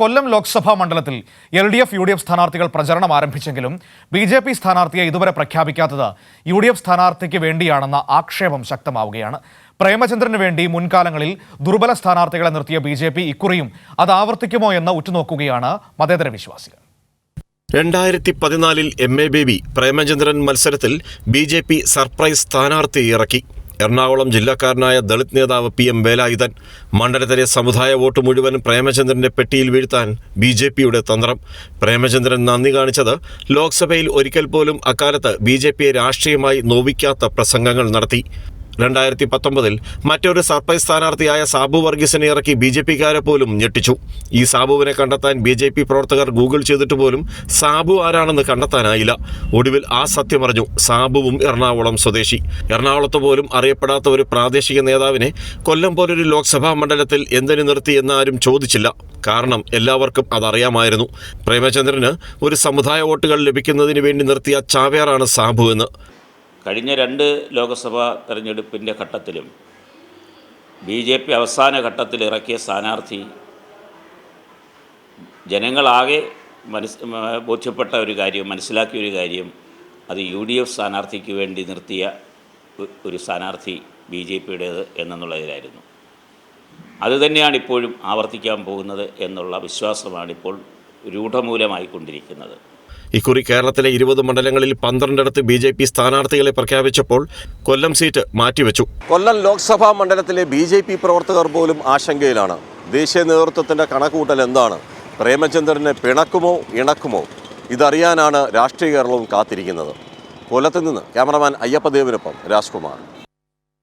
കൊല്ലം ലോക്സഭാ മണ്ഡലത്തിൽ L D F U D F സ്ഥാനാർത്ഥികൾ പ്രചരണം ആരംഭിച്ചെങ്കിലും ബി ജെ പി സ്ഥാനാർത്ഥിയെ ഇതുവരെ പ്രഖ്യാപിക്കാത്തത് യു ഡി എഫ് സ്ഥാനാർത്ഥിക്ക് വേണ്ടിയാണെന്ന ആക്ഷേപം ശക്തമാവുകയാണ്. പ്രേമചന്ദ്രന് വേണ്ടി മുൻകാലങ്ങളിൽ ദുർബല സ്ഥാനാർത്ഥികളെ നിർത്തിയ ബി ജെ പി ഇക്കുറിയും അത് ആവർത്തിക്കുമോ എന്ന് ഉറ്റുനോക്കുകയാണ് മതേതര വിശ്വാസികൾ. രണ്ടായിരത്തി പതിനാലിൽ എം എ ബേബി പ്രേമചന്ദ്രൻ മത്സരത്തിൽ ബി ജെ പി സർപ്രൈസ് സ്ഥാനാർത്ഥി ഇറക്കി. എറണാകുളം ജില്ലക്കാരനായ ദളിത് നേതാവ് പി എം വേലായുധൻ മണ്ഡലത്തിലെ സമുദായ വോട്ട് മുഴുവൻ പ്രേമചന്ദ്രന്റെ പെട്ടിയിൽ വീഴ്ത്താൻ ബി ജെ പിയുടെ തന്ത്രം. പ്രേമചന്ദ്രൻ നന്ദി കാണിച്ചത് ലോക്സഭയിൽ ഒരിക്കൽ പോലും അക്കാലത്ത് ബി ജെ പിയെ രാഷ്ട്രീയമായി നോവിക്കാത്ത പ്രസംഗങ്ങൾ നടത്തി. രണ്ടായിരത്തി പത്തൊമ്പതിൽ മറ്റൊരു സർപ്രൈസ് സ്ഥാനാർത്ഥിയായ സാബു വർഗീസിനെ ഇറക്കി ബി ജെ പിക്കാരെ പോലും ഞെട്ടിച്ചു. ഈ സാബുവിനെ കണ്ടെത്താൻ ബി ജെ പി പ്രവർത്തകർ ഗൂഗിൾ ചെയ്തിട്ട് പോലും സാബു ആരാണെന്ന് കണ്ടെത്താനായില്ല. ഒടുവിൽ ആ സത്യമറിഞ്ഞു. സാബുവും എറണാകുളം സ്വദേശി. എറണാകുളത്ത് പോലും അറിയപ്പെടാത്ത ഒരു പ്രാദേശിക നേതാവിനെ കൊല്ലം പോലൊരു ലോക്സഭാ മണ്ഡലത്തിൽ എന്തിനു നിർത്തി എന്നാരും ചോദിച്ചില്ല. കാരണം എല്ലാവർക്കും അതറിയാമായിരുന്നു. പ്രേമചന്ദ്രന് ഒരു സമുദായ വോട്ടുകൾ ലഭിക്കുന്നതിന് വേണ്ടി നിർത്തിയ ചാവേറാണ് സാബു എന്ന്. കഴിഞ്ഞ രണ്ട് ലോക്സഭാ തെരഞ്ഞെടുപ്പിന്റെ ഘട്ടത്തിലും ബി ജെ പി അവസാന ഘട്ടത്തിൽ ഇറക്കിയ സ്ഥാനാർത്ഥി ജനങ്ങളാകെ മനസ് ബോധ്യപ്പെട്ട ഒരു കാര്യം മനസ്സിലാക്കിയ ഒരു കാര്യം അത് യു ഡി എഫ് സ്ഥാനാർത്ഥിക്ക് വേണ്ടി നിർത്തിയ ഒരു സ്ഥാനാർത്ഥി ബി ജെ പിയുടേത് എന്നുള്ളതിലായിരുന്നു അതുതന്നെയാണ് ഇപ്പോഴും ആവർത്തിക്കാൻ പോകുന്നത് എന്നുള്ള വിശ്വാസമാണിപ്പോൾ രൂഢമൂലമായിക്കൊണ്ടിരിക്കുന്നത്. ഇക്കുറി കേരളത്തിലെ ഇരുപത് മണ്ഡലങ്ങളിൽ പന്ത്രണ്ടിടത്ത് ബി ജെ പി സ്ഥാനാർത്ഥികളെ പ്രഖ്യാപിച്ചപ്പോൾ കൊല്ലം സീറ്റ് മാറ്റിവെച്ചു. കൊല്ലം ലോക്സഭാ മണ്ഡലത്തിലെ ബി ജെ പി പ്രവർത്തകർ പോലും ആശങ്കയിലാണ്. ദേശീയ നേതൃത്വത്തിന്റെ കണക്കുകൂട്ടൽ എന്താണ്? പ്രേമചന്ദ്രനെ പിണക്കുമോ ഇണക്കുമോ? ഇതറിയാനാണ് രാഷ്ട്രീയ കേരളവും കാത്തിരിക്കുന്നത്. കൊല്ലത്ത് നിന്ന് ക്യാമറമാൻ അയ്യപ്പദേവിനൊപ്പം രാജ്കുമാർ.